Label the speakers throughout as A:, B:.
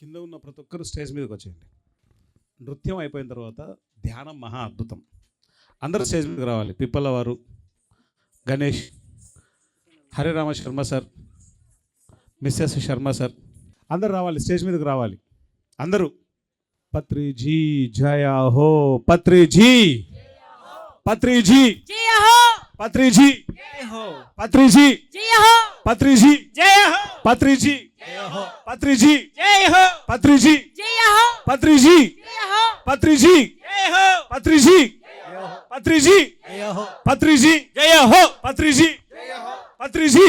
A: కింద ఉన్న ప్రతి ఒక్కరు స్టేజ్ మీదకి వచ్చేయండి. నృత్యం అయిపోయిన తర్వాత ధ్యానం మహా అద్భుతం. అందరూ స్టేజ్ మీదకి రావాలి. పిప్పల వారు Ganesh Harirama Sharma sir Mrs Sharma sir అందరూ రావాలి. స్టేజ్ మీదకి రావాలి. అందరూ. పత్రిజీ జయ హో పత్రిజీ. పత్రిజీ.
B: पत्री
A: जी
C: जय हो
A: पत्री
B: जी पत्री
A: जी
C: जय हो
A: पत्री
C: जी जय
A: हो
C: पत्री जी
A: जय
B: हो पत्री
A: जी
B: जय हो
A: पत्री
C: जी पत्री
A: जी जय
C: हो पत्री
A: जी
C: जय हो
A: पत्री जी जय
C: हो पत्री
A: जी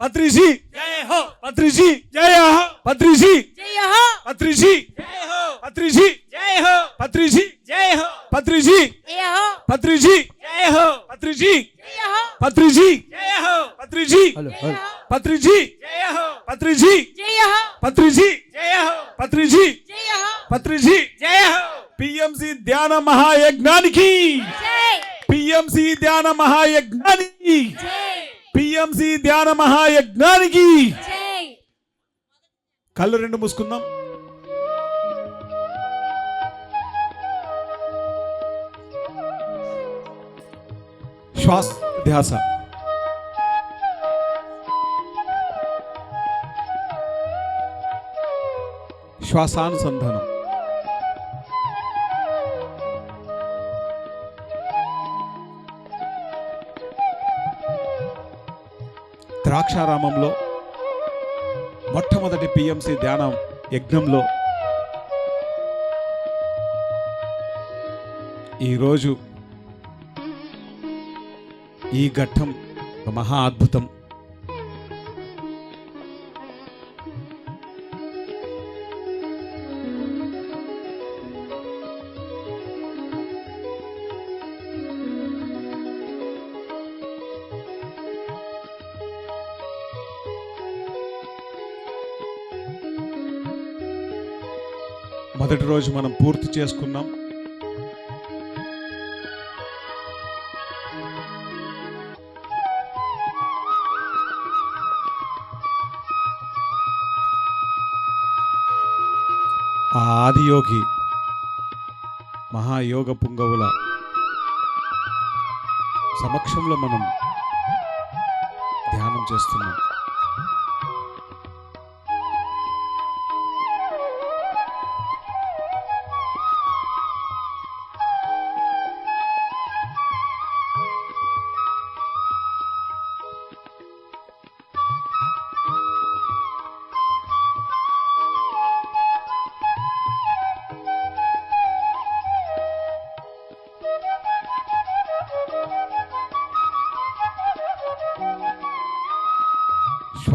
C: पत्री जी
A: जय
B: हो पत्री
A: जी
C: जय हो
A: पत्री
C: जी जय
A: हो
C: पत्री जी
A: जय
B: हो पत्री
A: जी
C: जय हो
A: पत्री
B: जी जय
A: हो
C: पत्री जी
A: जय हो
C: पत्री जी
A: పత్రిజీ! పత్రిజీ! పత్రిజీ! పత్రిజీ!
C: పత్రిజీ!
A: పిఎంసి ధ్యాన మహాయజ్ఞానికి! పిఎంసి ధ్యాన మహాయజ్ఞానికి! పిఎంసి ధ్యాన మహాయజ్ఞానికి! కళ్ళు రెండు మూసుకుందాం. శ్వాస ధ్యాస. శ్వాసానుసంధానం ద్రాక్షారామంలో మొట్టమొదటి పిఎంసి ధ్యానం యజ్ఞంలో ఈరోజు ఈ ఘట్టం మహా అద్భుతం. ఈరోజు మనం పూర్తి చేసుకున్నాం ఆ ఆదియోగి మహాయోగ పుంగవుల సమక్షంలో మనం ధ్యానం చేస్తున్నాం.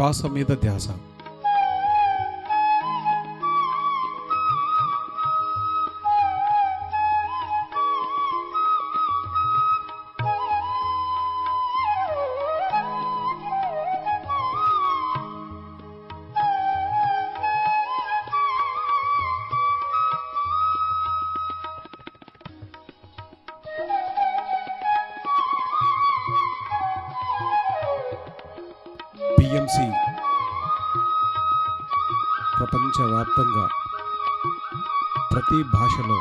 A: శ్వాస మీద ధ్యాస. వ్యాప్తంగా ప్రతి భాషలో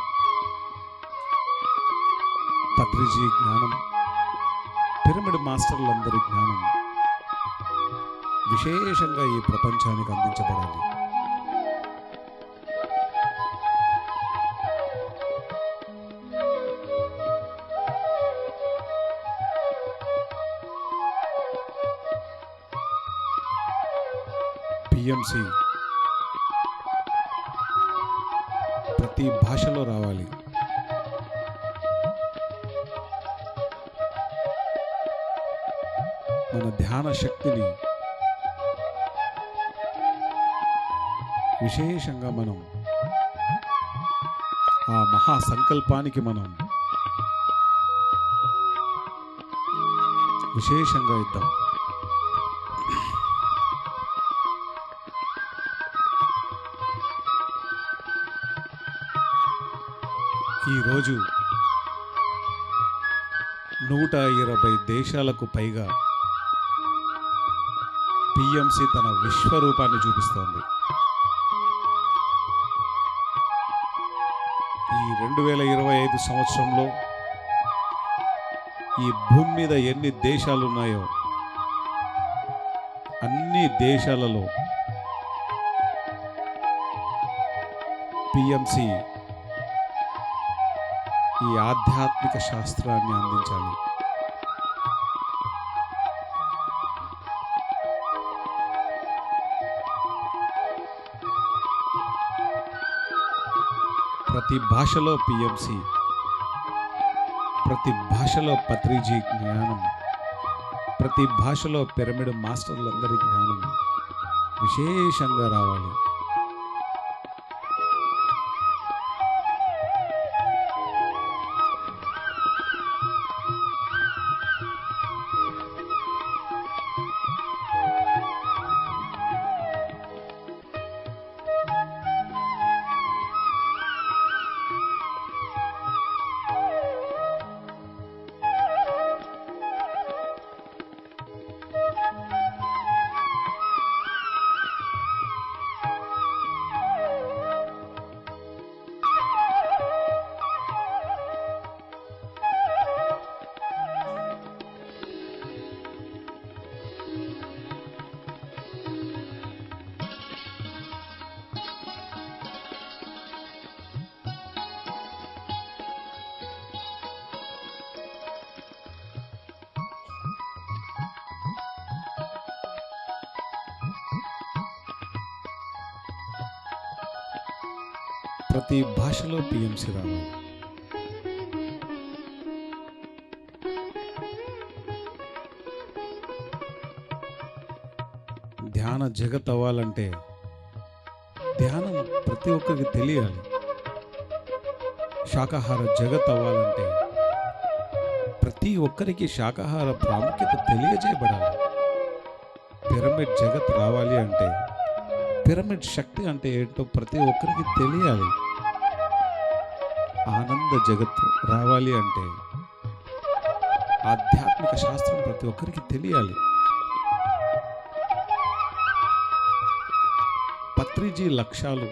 A: పత్రిజీ జ్ఞానం పిరమిడ్ మాస్టర్లందరి జ్ఞానం విశేషంగా ఈ ప్రపంచానికి అందించబడాలి. పిఎంసి ప్రతి భాషలో రావాలి. మన ధ్యాన శక్తిని విశేషంగా మనం ఆ మహా సంకల్పానికి మనం విశేషంగా ఇద్దాం. ఈరోజు నూట ఇరవై దేశాలకు పైగా పిఎంసి తన విశ్వరూపాన్ని చూపిస్తోంది. ఈ రెండు వేల ఇరవై ఐదు సంవత్సరంలో ఈ భూమి మీద ఎన్ని దేశాలు ఉన్నాయో అన్ని దేశాలలో పిఎంసి ఈ ఆధ్యాత్మిక శాస్త్రాన్ని అందించాలి. ప్రతి భాషలో పిఎంసి ప్రతి భాషలో పత్రిజీ జ్ఞానం ప్రతి భాషలో పిరమిడ్ మాస్టర్లందరి జ్ఞానం విశేషంగా రావాలి. ప్రతి భాషలో పిఎంసి రావాలి ధ్యాన జగత్ అవ్వాలంటే ధ్యానం ప్రతి ఒక్కరికి తెలియాలి. శాకాహార జగత్ అవ్వాలంటే ప్రతి ఒక్కరికి శాకాహార ప్రాముఖ్యత తెలియజేయబడాలి. పిరమిడ్ జగత్ రావాలి అంటే పిరమిడ్ శక్తి అంటే ఏంటో ప్రతి ఒక్కరికి తెలియాలి. ఆనంద జగత్తు రావాలి అంటే ఆధ్యాత్మిక శాస్త్రం ప్రతి ఒక్కరికి తెలియాలి. పత్రిజీ లక్ష్యాలు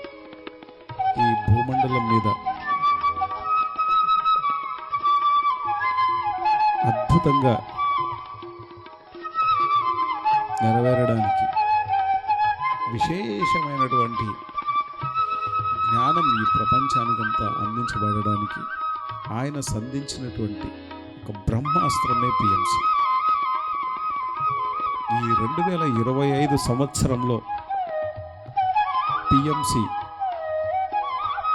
A: ఈ భూమండలం మీద అద్భుతంగా నెరవేరడానికి విశేషమైనటువంటి జ్ఞానం ఈ ప్రపంచానికంతా అందించబడడానికి ఆయన సంధించినటువంటి ఒక బ్రహ్మాస్త్రమే పిఎంసి. ఈ రెండు వేల ఇరవై ఐదు సంవత్సరంలో పిఎంసి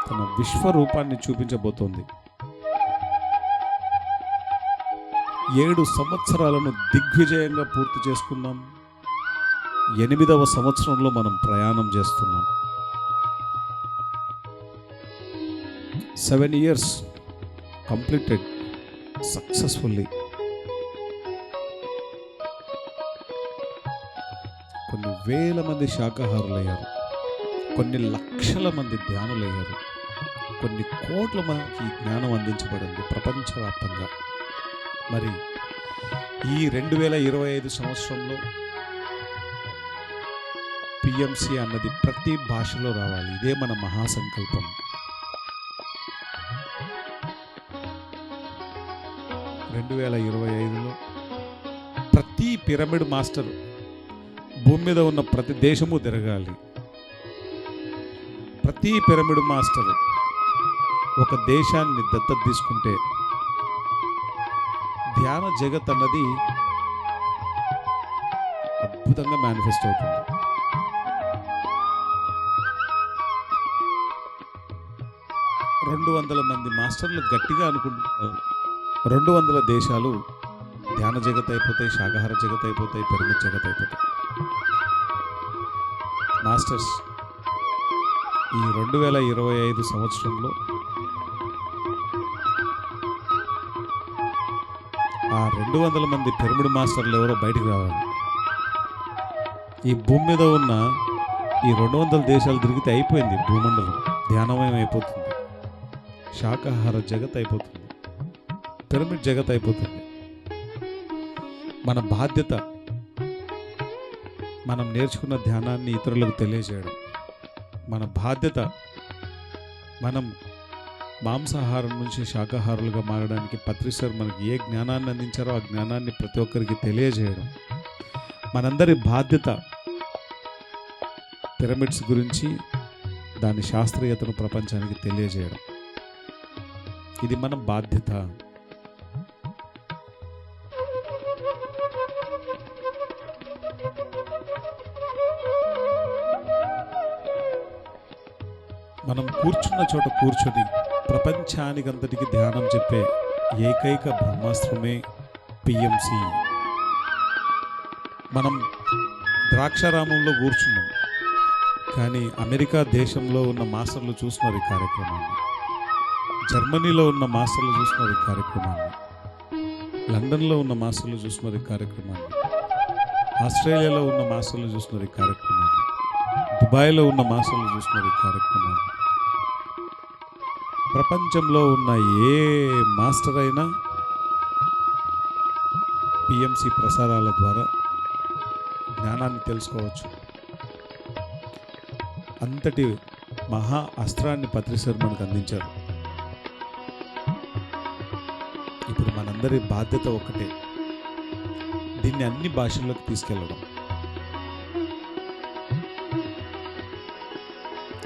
A: తన విశ్వరూపాన్ని చూపించబోతోంది. ఏడు సంవత్సరాలను దిగ్విజయంగా పూర్తి చేసుకున్నాం ఎనిమిదవ సంవత్సరంలో మనం ప్రయాణం చేస్తున్నాం. Seven years completed successfully. కొన్ని వేల మంది శాకాహారులయ్యారు. కొన్ని లక్షల మంది ధ్యానులయ్యారు. కొన్ని కోట్ల మందికి జ్ఞానం అందించబడింది ప్రపంచవ్యాప్తంగా. మరి ఈ రెండు వేల ఇరవై ఐదు సంవత్సరంలో పిఎంసి అన్నది ప్రతి భాషలో రావాలి. ఇదే మన మహాసంకల్పం. రెండు వేల ఇరవై ఐదులో ప్రతి పిరమిడ్ మాస్టర్ భూమి మీద ఉన్న ప్రతి దేశము తిరగాలి. ప్రతి పిరమిడ్ మాస్టర్ ఒక దేశాన్ని దత్తత తీసుకుంటే ధ్యాన జగత్ అన్నది అద్భుతంగా మేనిఫెస్ట్ అవుతుంది. రెండు వందల మంది మాస్టర్లు గట్టిగా అనుకుంటున్నారు. రెండు వందల దేశాలు ధ్యాన జగత్ అయిపోతాయి శాకాహార జగత్ అయిపోతాయి పెరుగు జగత్ అయిపోతాయి. మాస్టర్స్ ఈ రెండు వేల ఇరవై ఐదు సంవత్సరంలో ఆ రెండు వందల మంది పిరమిడ్ మాస్టర్లు ఎవరో బయటికి రావాలి. ఈ భూమి మీద ఉన్న ఈ రెండు వందల దేశాలు తిరిగితే అయిపోయింది భూమండలం ధ్యానమయం అయిపోతుంది. శాకాహార జగత్ అయిపోతుంది. పిరమిడ్ జగత్ అయిపోతుంది. మన బాధ్యత మనం నేర్చుకున్న ధ్యానాన్ని ఇతరులకు తెలియజేయడం. మన బాధ్యత మనం మాంసాహారం నుంచి శాకాహారులుగా మారడానికి పత్రిసార్ మనకి ఏ జ్ఞానాన్ని అందించారో ఆ జ్ఞానాన్ని ప్రతి ఒక్కరికి తెలియజేయడం. మనందరి బాధ్యత పిరమిడ్స్ గురించి దాని శాస్త్రీయతను ప్రపంచానికి తెలియజేయడం. ఇది మన బాధ్యత. మనం కూర్చున్న చోట కూర్చొని ప్రపంచానికంతటికి ధ్యానం చెప్పే ఏకైక బ్రహ్మాస్త్రమే పిఎంసి మనం ద్రాక్షారామంలో కూర్చున్నాం కానీ అమెరికా దేశంలో ఉన్న మాస్టర్లు చూస్తున్నారు ఈ కార్యక్రమాన్ని జర్మనీలో ఉన్న మాస్టర్లు చూస్తున్నారు ఈ కార్యక్రమాన్ని లండన్లో ఉన్న మాస్టర్లు చూస్తున్నారు ఈ కార్యక్రమాన్ని ఆస్ట్రేలియాలో ఉన్న మాస్టర్లు చూస్తున్నారు ఈ కార్యక్రమాన్ని దుబాయ్లో ఉన్న మాస్టర్లు చూస్తున్నారు ఈ కార్యక్రమాన్ని ప్రపంచంలో ఉన్న ఏ మాస్టర్ అయినా పిఎంసి ప్రసారాల ద్వారా జ్ఞానాన్ని తెలుసుకోవచ్చు. అంతటి మహా అస్త్రాన్ని పత్రిసర్ మనకు అందించారు. మనందరి బాధ్యత ఒకటే దీన్ని అన్ని భాషల్లోకి తీసుకెళ్ళడం.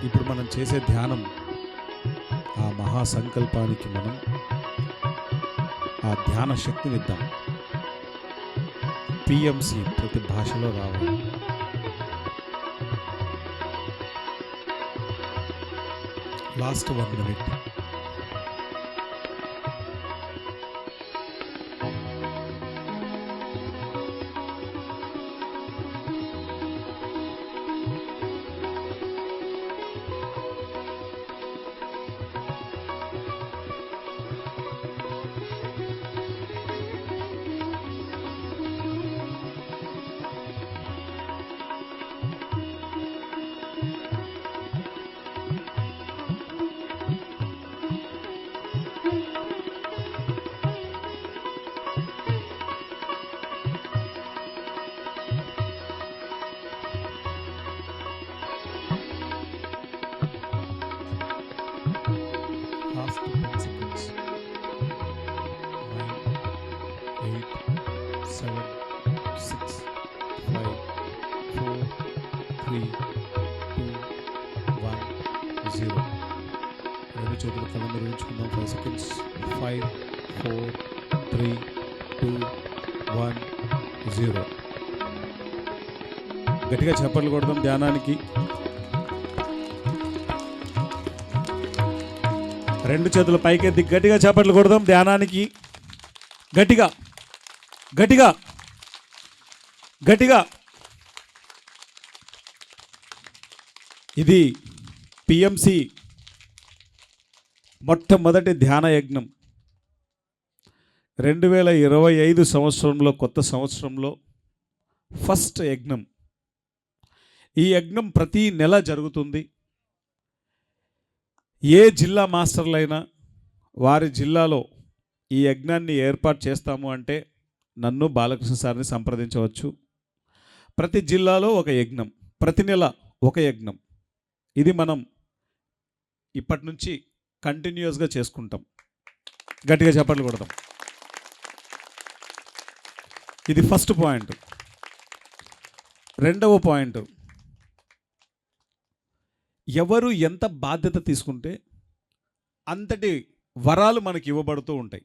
A: ఇప్పుడు మనం చేసే ధ్యానం ఆ మహా సంకల్పానికి మనం ఆ ధ్యాన శక్తినిద్దాం పిఎంసి ప్రతి భాషలో రావాలి. Last one minute. గట్టిగా చప్పట్లు కొడదాం ధ్యానానికి. రెండు చేతులు పైకెత్తి గట్టిగా చేపట్లు కొడదాం ధ్యానానికి. గట్టిగా గట్టిగా గట్టిగా. ఇది పిఎంసి మొట్టమొదటి ధ్యాన యజ్ఞం. రెండు వేల ఇరవై ఐదు సంవత్సరంలో కొత్త సంవత్సరంలో ఫస్ట్ యజ్ఞం. ఈ యజ్ఞం ప్రతి నెల జరుగుతుంది. ఏ జిల్లా మాస్టర్లైనా వారి జిల్లాలో ఈ యజ్ఞాన్ని ఏర్పాటు చేస్తాము అంటే నన్ను బాలకృష్ణ సార్ని సంప్రదించవచ్చు. ప్రతి జిల్లాలో ఒక యజ్ఞం ప్రతి నెల ఒక యజ్ఞం. ఇది మనం ఇప్పటి నుంచి కంటిన్యూస్గా చేసుకుంటాం. గట్టిగా చెప్పట్లు కొడతాం ఇది ఫస్ట్ పాయింట్. రెండవ పాయింట్. ఎవరు ఎంత బాధ్యత తీసుకుంటే అంతటి వరాలు మనకి ఇవ్వబడుతూ ఉంటాయి.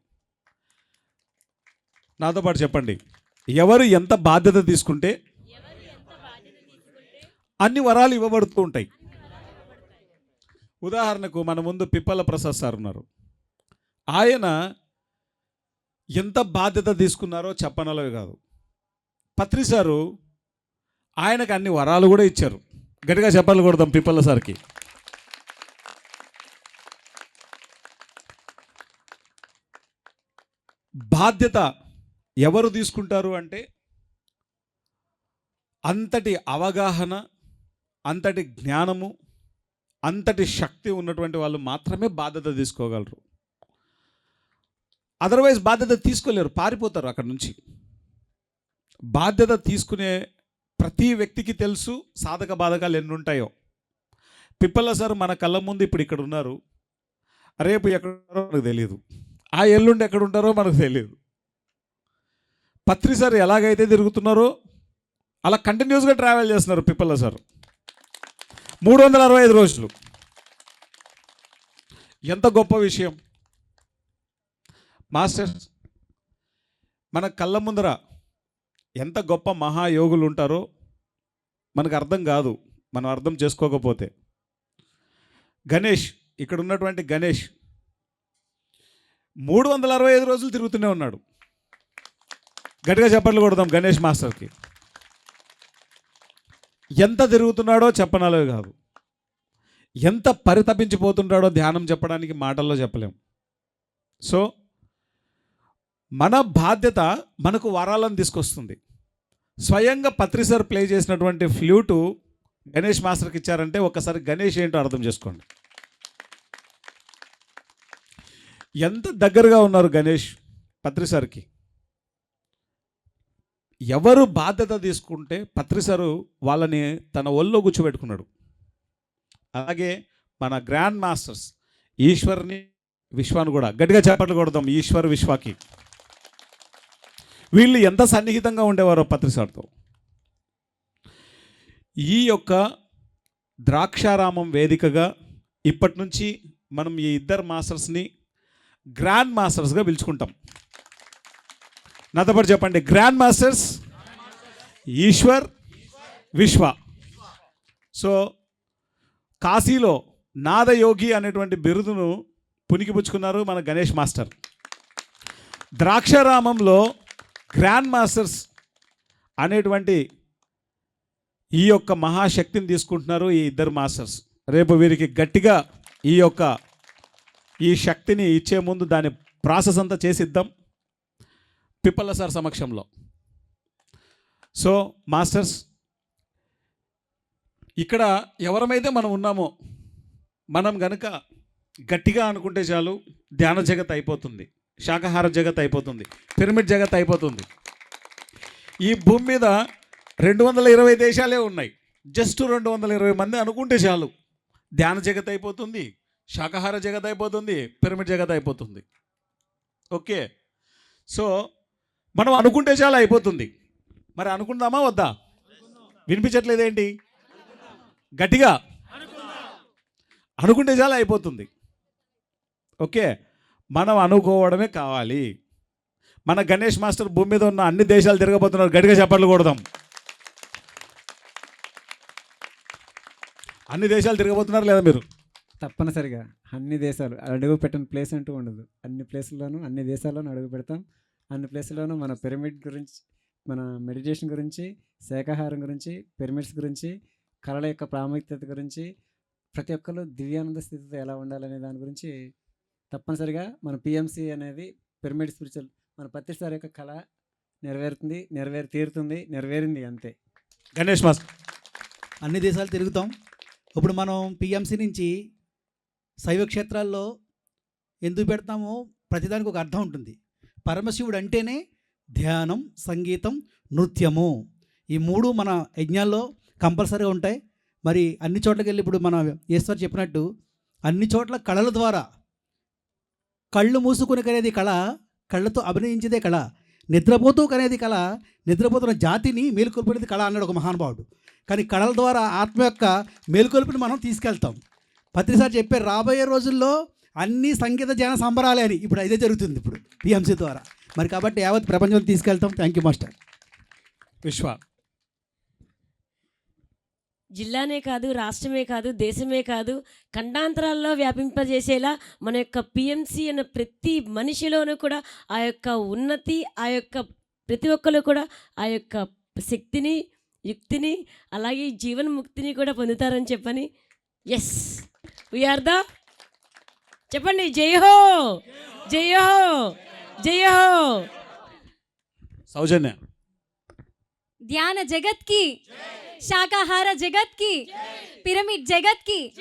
A: నాతో పాటు చెప్పండి. ఎవరు ఎంత బాధ్యత తీసుకుంటే అన్ని వరాలు ఇవ్వబడుతూ ఉంటాయి. ఉదాహరణకు మన ముందు పిప్పల ప్రసాద్ సార్ ఉన్నారు. ఆయన ఎంత బాధ్యత తీసుకున్నారో చెప్పనలో కాదు. పత్రి సారు ఆయనకు అన్ని వరాలు కూడా ఇచ్చారు. గట్టిగా చెప్పాలి కొడదాం పిప్పల సార్కి. బాధ్యత ఎవరు తీసుకుంటారు అంటే అంతటి అవగాహన అంతటి జ్ఞానము అంతటి శక్తి ఉన్నటువంటి వాళ్ళు మాత్రమే బాధ్యత తీసుకోగలరు. అదర్వైజ్ బాధ్యత తీసుకోలేరు పారిపోతారు అక్కడ నుంచి. బాధ్యత తీసుకునే ప్రతి వ్యక్తికి తెలుసు సాధక బాధకాలు ఎన్ని ఉంటాయో పిప్పల సార్ మన కళ్ళ ముందు ఇప్పుడు ఇక్కడ ఉన్నారు. రేపు ఎక్కడ మనకు తెలియదు ఆ ఎల్లుండి ఎక్కడ ఉంటారో మనకు తెలియదు పత్రి సార్ ఎలాగైతే తిరుగుతున్నారో అలా కంటిన్యూస్గా ట్రావెల్ చేస్తున్నారు పిప్పల సార్. మూడు వందల అరవై ఐదు రోజులు. ఎంత గొప్ప విషయం. మాస్టర్స్ మన కళ్ళ ముందర ఎంత గొప్ప మహాయోగులు ఉంటారో మనకు అర్థం కాదు. మనం అర్థం చేసుకోకపోతే. గణేష్ ఇక్కడ ఉన్నటువంటి గణేష్ మూడు వందల అరవై ఐదు రోజులు తిరుగుతూనే ఉన్నాడు. గట్టిగా చెప్పట్లు కొడదాం గణేష్ మాస్టర్కి. ఎంత తిరుగుతున్నాడో చెప్పనాలో కాదు. ఎంత పరితపించిపోతుంటాడో ధ్యానం చెప్పడానికి మాటల్లో చెప్పలేం. సో మన బాధ్యత మనకు వరాలను తీసుకొస్తుంది. స్వయంగా పత్రిసార్ ప్లే చేసినటువంటి ఫ్లూటు గణేష్ మాస్టర్కి ఇచ్చారంటే ఒకసారి గణేష్ ఏంటో అర్థం చేసుకోండి. ఎంత దగ్గరగా ఉన్నారు గణేష్ పత్రిసార్కి ఎవరు బాధ్యత తీసుకుంటే పత్రిసారు వాళ్ళని తన ఒళ్ళో కూర్చోబెట్టుకున్నాడు. అలాగే మన గ్రాండ్ మాస్టర్స్ ఈశ్వర్ని విశ్వాన్ని కూడా గట్టిగా చేపట్లు కొడదాం ఈశ్వర్ విశ్వాకి. వీళ్ళు ఎంత సన్నిహితంగా ఉండేవారో పత్రిసార్తో. ఈ యొక్క ద్రాక్షారామం వేదికగా ఇప్పటి నుంచి మనం ఈ ఇద్దరు మాస్టర్స్ని గ్రాండ్ మాస్టర్స్గా పిలుచుకుంటాం. నాతో పాటు చెప్పండి గ్రాండ్ మాస్టర్స్ ఈశ్వర్ విశ్వ. సో కాశీలో నాదయోగి అనేటువంటి బిరుదును పునికిపుచ్చుకున్నారు మన గణేష్ మాస్టర్. ద్రాక్షారామంలో గ్రాండ్ మాస్టర్స్ అనేటువంటి ఈ యొక్క మహాశక్తిని తీసుకుంటున్నారు ఈ ఇద్దరు మాస్టర్స్. రేపు వీరికి గట్టిగా ఈ యొక్క ఈ శక్తిని ఇచ్చే ముందు దాని ప్రాసెస్ అంతా చేసిద్దాం. పిప్పల సార్ సమక్షంలో. సో మాస్టర్స్ ఇక్కడ ఎవరమైతే మనం ఉన్నామో మనం గనుక గట్టిగా అనుకుంటే చాలు ధ్యాన జగత్ అయిపోతుంది. శాకాహార జగత్ అయిపోతుంది పిరమిడ్ జగత్ అయిపోతుంది. ఈ భూమి మీద రెండు వందల ఇరవై దేశాలే ఉన్నాయి. జస్ట్ రెండు వందల ఇరవై మంది అనుకుంటే చాలు. ధ్యాన జగత్ అయిపోతుంది శాకాహార జగత్ అయిపోతుంది పిరమిడ్ జగత్ అయిపోతుంది. ఓకే? సో మనం అనుకుంటే చాలా అయిపోతుంది. మరి అనుకుందామా వద్దా? వినిపించట్లేదేంటి? గట్టిగా. అనుకుంటే చాలా అయిపోతుంది. ఓకే? మనం అనుకోవడమే కావాలి. మన గణేష్ మాస్టర్ భూమి మీద ఉన్న అన్ని దేశాలు తిరగబోతున్నారు. గట్టిగా చెప్పట్లు కొడదాం. అన్ని దేశాలు తిరగబోతున్నారు లేదా మీరు?
B: తప్పనిసరిగా. అన్ని దేశాలు. అడుగు పెట్టిన ప్లేస్ అంటూ ఉండదు. అన్ని ప్లేసుల్లోనూ అన్ని దేశాల్లోనూ అడుగు పెడతాం. అన్ని ప్లేసుల్లోనూ మన పిరమిడ్ గురించి మన మెడిటేషన్ గురించి శాకాహారం గురించి పిరమిడ్స్ గురించి కళల యొక్క ప్రాముఖ్యత గురించి ప్రతి ఒక్కరు దివ్యానంద స్థితితో ఎలా ఉండాలనే దాని గురించి తప్పనిసరిగా మన పిఎంసి అనేది పిరమిడ్ స్పిరిచువల్ మన పత్రి సార్ యొక్క కళ నెరవేరుతుంది నెరవేరి తీరుతుంది నెరవేరింది అంతే.
A: గణేష్ మాస్టర్
C: అన్ని దేశాలు తిరుగుతాం. ఇప్పుడు మనం పిఎంసి నుంచి శైవ క్షేత్రాల్లో ఎందుకు పెడతామో ప్రతిదానికి ఒక అర్థం ఉంటుంది. పరమశివుడు అంటేనే ధ్యానం సంగీతం నృత్యము. ఈ మూడు మన యజ్ఞాల్లో కంపల్సరీగా ఉంటాయి. మరి అన్ని చోట్లకి వెళ్ళి ఇప్పుడు మన ఈశ్వర్ చెప్పినట్టు అన్ని చోట్ల కళల ద్వారా కళ్ళు మూసుకుని కనేది కళ కళ్ళతో అభినయించేదే కళ. నిద్రపోతూ కనేది కళ నిద్రపోతున్న జాతిని మేలుకొల్పేది కళ అన్నాడు ఒక మహానుభావుడు. కానీ కళల ద్వారా ఆత్మ యొక్క మేలుకొల్పుని మనం తీసుకెళ్తాం. పత్రిసారి చెప్పారు రాబోయే రోజుల్లో అన్ని సంగీత జన సంబరాలే అని. ఇప్పుడు అదే జరుగుతుంది ఇప్పుడు పిఎంసీ ద్వారా. మరి కాబట్టి యావత్ ప్రపంచంలో తీసుకెళ్తాం. Thank you master.
A: విశ్వ
D: జిల్లానే కాదు రాష్ట్రమే కాదు దేశమే కాదు ఖండాంతరాల్లో వ్యాపింపజేసేలా మన యొక్క పిఎంసి అన్న ప్రతి మనిషిలోనూ కూడా ఆ యొక్క ఉన్నతి ఆ యొక్క ప్రతి ఒక్కరు కూడా ఆ యొక్క శక్తిని యుక్తిని అలాగే జీవన్ముక్తిని కూడా పొందుతారని చెప్పని ఎస్ వీఆర్ ద చెప్పండి జయహో హో జయహో. హో హో
A: సౌజన్య.
E: ధ్యాన జగత్కి. శాకాహార జగత్కి. పిరమిడ్ జగత్కి.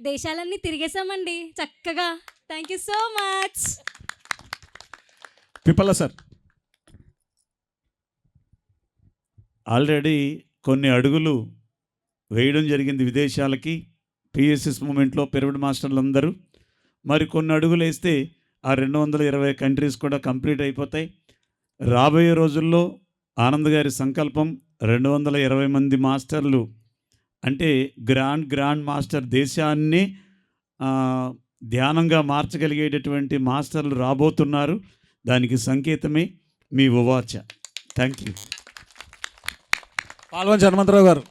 E: దేశాలన్నీ తిరిగేసామండి చక్కగా. Thank you so much
A: Pippala sir.
F: Already కొన్ని అడుగులు వేయడం జరిగింది విదేశాలకి. పిఎస్ఎస్ మూమెంట్లో పిరమిడ్ మాస్టర్లు అందరూ మరి కొన్ని అడుగులు వేస్తే ఆ రెండు వందల ఇరవై కంట్రీస్ కూడా కంప్లీట్ అయిపోతాయి. రాబోయే రోజుల్లో ఆనంద్ గారి సంకల్పం రెండు వందల ఇరవై మంది మాస్టర్లు అంటే గ్రాండ్ గ్రాండ్ మాస్టర్ దేశాన్ని ధ్యానంగా మార్చగలిగేటటువంటి మాస్టర్లు రాబోతున్నారు. దానికి సంకేతమే మీ ఉవాచ. Thank you.
A: పాల్వంచి హనుమంతరావు గారు.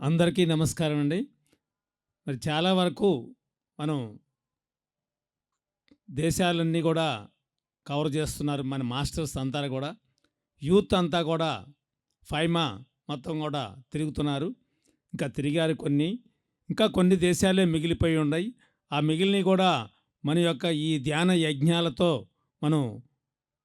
G: అందరికీ నమస్కారం అండి. మరి చాలా వరకు మనం దేశాలన్నీ కూడా కవర్ చేస్తున్నారు మన మాస్టర్స్ అంతా కూడా. యూత్ అంతా కూడా ఫైమా మొత్తం కూడా తిరుగుతున్నారు. ఇంకా తిరిగారు కొన్ని. ఇంకా కొన్ని దేశాలే మిగిలిపోయి ఉన్నాయి. ఆ మిగిలినవి కూడా మన యొక్క ఈ ధ్యాన యజ్ఞాలతో మనం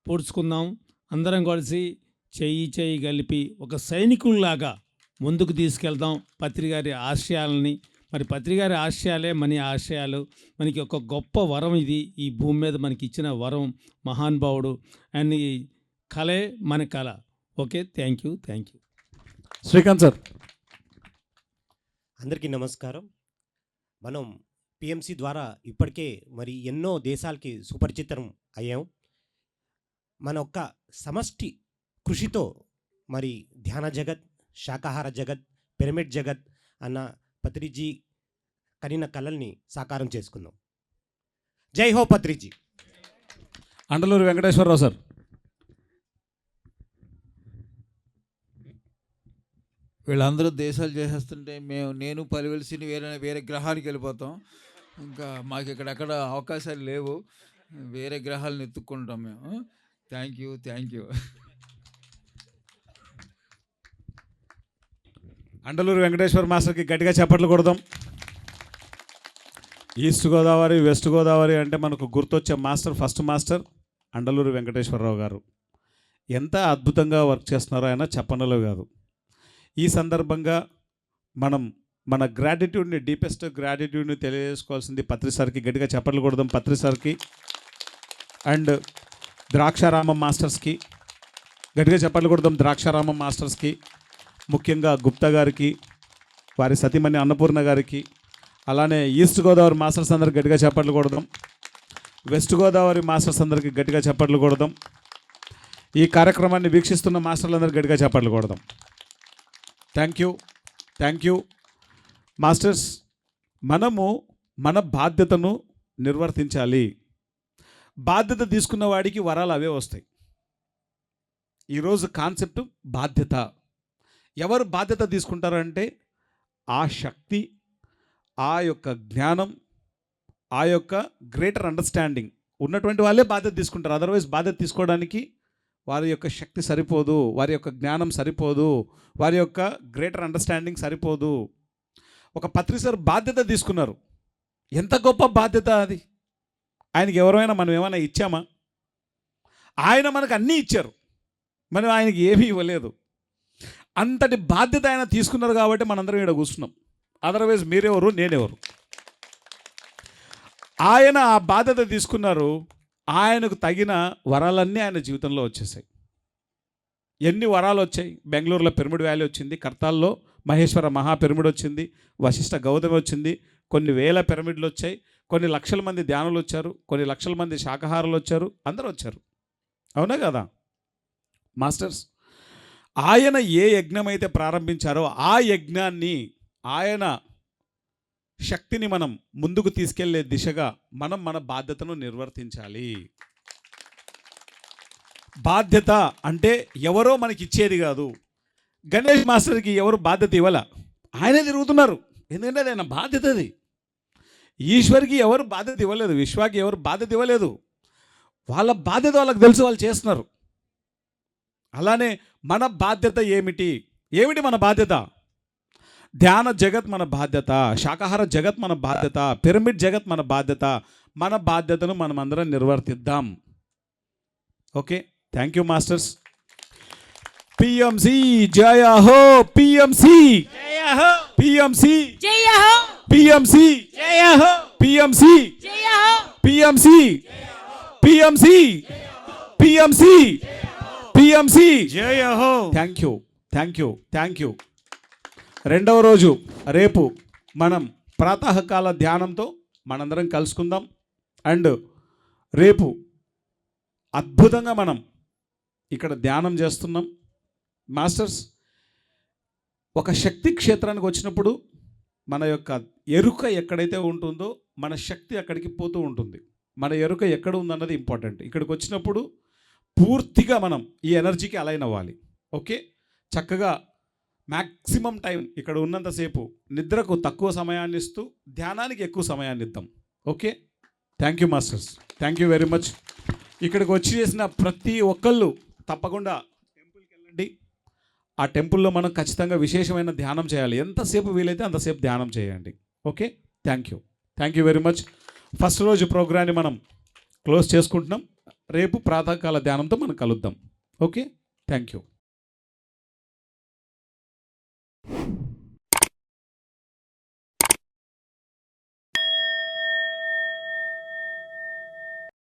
G: పూడ్చుకుందాం. అందరం కలిసి చెయ్యి చెయ్యి కలిపి ఒక సైనికుల్లాగా ముందుకు తీసుకెళ్దాం. పత్రిగారి ఆశయాలని మరి పత్రిగారి ఆశయాలే మన ఆశయాలు. మనకి ఒక గొప్ప వరం ఇది. ఈ భూమి మీద మనకి ఇచ్చిన వరం మహానుభావుడు అండ్ ఈ కళే మన కళ okay? Thank you thank you.
A: Srikanth sir.
H: అందరికీ నమస్కారం. మనం పిఎంసి ద్వారా ఇప్పటికే మరి ఎన్నో దేశాలకి సుపరిచితం అయ్యాం. మన ఒక్క సమష్టి కృషితో మరి ధ్యాన జగత్ శాకాహార జగత్ పిరమిడ్ జగత్ అన్న పత్రిజీ కనిన కళల్ని సాకారం చేసుకుందాం. జై హో పత్రిజీ.
A: అండలూరు వెంకటేశ్వరరావు సార్.
I: వీళ్ళందరూ దేశాలు చేసేస్తుంటే మేము నేను పరివెలిసి వేరే వేరే గ్రహానికి వెళ్ళిపోతాం. ఇంకా మాకు ఇక్కడ ఎక్కడ అవకాశాలు లేవు. వేరే గ్రహాలను ఎత్తుక్కుంటాం మేము. Thank you thank you.
A: Andaluru Venkateswara మాస్టర్కి గట్టిగా చప్పట్లు కొడదాం. ఈస్ట్ గోదావరి వెస్ట్ గోదావరి అంటే మనకు గుర్తొచ్చే master first master Andaluru Venkateswararao గారు. ఎంత అద్భుతంగా వర్క్ చేస్తున్నారో ఆయన చెప్పనలో కాదు. ఈ సందర్భంగా మనం మన గ్రాటిట్యూడ్ని డీపెస్ట్ గ్రాటిట్యూడ్ని తెలియజేసుకోవాల్సింది పత్రి సార్కి గట్టిగా చప్పట్లు కొడదాం పత్రి సార్కి. అండ్ ద్రాక్షారామం మాస్టర్స్కి గట్టిగా చప్పట్లు కొడదాం ద్రాక్షారామం మాస్టర్స్కి. ముఖ్యంగా గుప్తా గారికి వారి సతీమణి అన్నపూర్ణ గారికి అలానే ఈస్ట్ గోదావరి మాస్టర్స్ అందరికి గట్టిగా చప్పట్లు కొడదాం. వెస్ట్ గోదావరి మాస్టర్స్ అందరికి గట్టిగా చప్పట్లు కొడదాం. ఈ కార్యక్రమాన్ని వీక్షిస్తున్న మాస్టర్లందరికీ గట్టిగా చప్పట్లు కొడదాం. Thank you thank you masters మనము మన బాధ్యతను నిర్వర్తించాలి. బాధ్యత తీసుకున్న వాడికి వరాలు అవే వస్తాయి. ఈరోజు కాన్సెప్ట్ బాధ్యత. ఎవరు బాధ్యత తీసుకుంటారంటే ఆ శక్తి ఆ యొక్క జ్ఞానం ఆ యొక్క గ్రేటర్ అండర్స్టాండింగ్ ఉన్నటువంటి వాళ్ళే బాధ్యత తీసుకుంటారు. అదర్వైజ్ బాధ్యత తీసుకోవడానికి వారి యొక్క శక్తి సరిపోదు వారి యొక్క జ్ఞానం సరిపోదు వారి యొక్క గ్రేటర్ అండర్స్టాండింగ్ సరిపోదు. ఒక పత్రిసర్ బాధ్యత తీసుకున్నారు. ఎంత గొప్ప బాధ్యత అది. ఆయనకి ఎవరైనా మనం ఏమైనా ఇచ్చామా? ఆయన మనకు అన్నీ ఇచ్చారు. మనం ఆయనకి ఏమీ ఇవ్వలేదు. అంతటి బాధ్యత ఆయన తీసుకున్నారు కాబట్టి మనందరం ఇక్కడ కూర్చున్నాం. అదర్వైజ్ మీరెవరు నేనెవరు? ఆయన ఆ బాధ్యత తీసుకున్నారు ఆయనకు తగిన వరాలన్నీ ఆయన జీవితంలో వచ్చేసాయి. ఎన్ని వరాలు వచ్చాయి? బెంగళూరులో పిరమిడ్ వ్యాలీ వచ్చింది కర్తాల్లో మహేశ్వర మహా పిరమిడ్ వచ్చింది వశిష్ఠ గౌతమి వచ్చింది కొన్ని వేల పిరమిడ్లు వచ్చాయి కొన్ని లక్షల మంది ధ్యానులు వచ్చారు కొన్ని లక్షల మంది శాకాహారులు వచ్చారు అందరూ వచ్చారు. అవునా కదా? మాస్టర్స్ ఆయన ఏ యజ్ఞం అయితే ప్రారంభించారో ఆ యజ్ఞాన్ని ఆయన శక్తిని మనం ముందుకు తీసుకెళ్ళే దిశగా మనం మన బాధ్యతను నిర్వర్తించాలి. బాధ్యత అంటే ఎవరో మనకి ఇచ్చేది కాదు. గణేష్ మాస్టర్కి ఎవరు బాధ్యత ఇవ్వాల? ఆయనే తిరుగుతున్నారు. ఎందుకంటే అది ఆయన బాధ్యత అది. ఈశ్వర్కి ఎవరు బాధ్యత ఇవ్వలేదు. విశ్వాకి ఎవరు బాధ్యత ఇవ్వలేదు. వాళ్ళ బాధ్యత వాళ్ళకి తెలుసు వాళ్ళు చేస్తున్నారు. అలానే మన బాధ్యత ఏమిటి? ఏమిటి మన బాధ్యత? ధ్యాన జగత్ మన బాధ్యత శాకాహార జగత్ మన బాధ్యత పిరమిడ్ జగత్ మన బాధ్యత. మన బాధ్యతను మనం అందరం నిర్వర్తిద్దాం. Okay? Thank you masters. PMC జయ హో పిఎంసి. పిఎంసి.
D: జయ హో.
A: పిఎంసి.
D: జయ హో.
A: పిఎంసి.
D: జయ హో.
A: PMC. PMC. PMC. PMC thank you thank you thank you రెండవ రోజు రేపు మనం ప్రాతకాల ధ్యానంతో మనందరం కలుసుకుందాం. అండ్ రేపు అద్భుతంగా మనం ఇక్కడ ధ్యానం చేస్తున్నాం. మాస్టర్స్ ఒక శక్తి క్షేత్రానికి వచ్చినప్పుడు మన యొక్క ఎరుక ఎక్కడైతే ఉంటుందో మన శక్తి అక్కడికి పోతూ ఉంటుంది. మన ఎరుక ఎక్కడ ఉందన్నది ఇంపార్టెంట్ ఇక్కడికి వచ్చినప్పుడు పూర్తిగా మనం ఈ ఎనర్జీకి అలైన్ అవ్వాలి. ఓకే చక్కగా మ్యాక్సిమం టైం ఇక్కడ ఉన్నంతసేపు నిద్రకు తక్కువ సమయాన్ని ఇస్తూ ధ్యానానికి ఎక్కువ సమయాన్ని ఇద్దాం. Okay thank you masters thank you very much ఇక్కడికి వచ్చి చేసిన ప్రతి ఒక్కళ్ళు తప్పకుండా టెంపుల్కి వెళ్ళండి. ఆ టెంపుల్లో మనం ఖచ్చితంగా విశేషమైన ధ్యానం చేయాలి. ఎంతసేపు వీలైతే అంతసేపు ధ్యానం చేయండి. Okay thank you thank you very much first రోజు ప్రోగ్రాన్ని మనం క్లోజ్ చేసుకుంటున్నాం. రేపు ప్రాతకాల ధ్యానంతో మనం కలుద్దాం. ఓకే? Thank you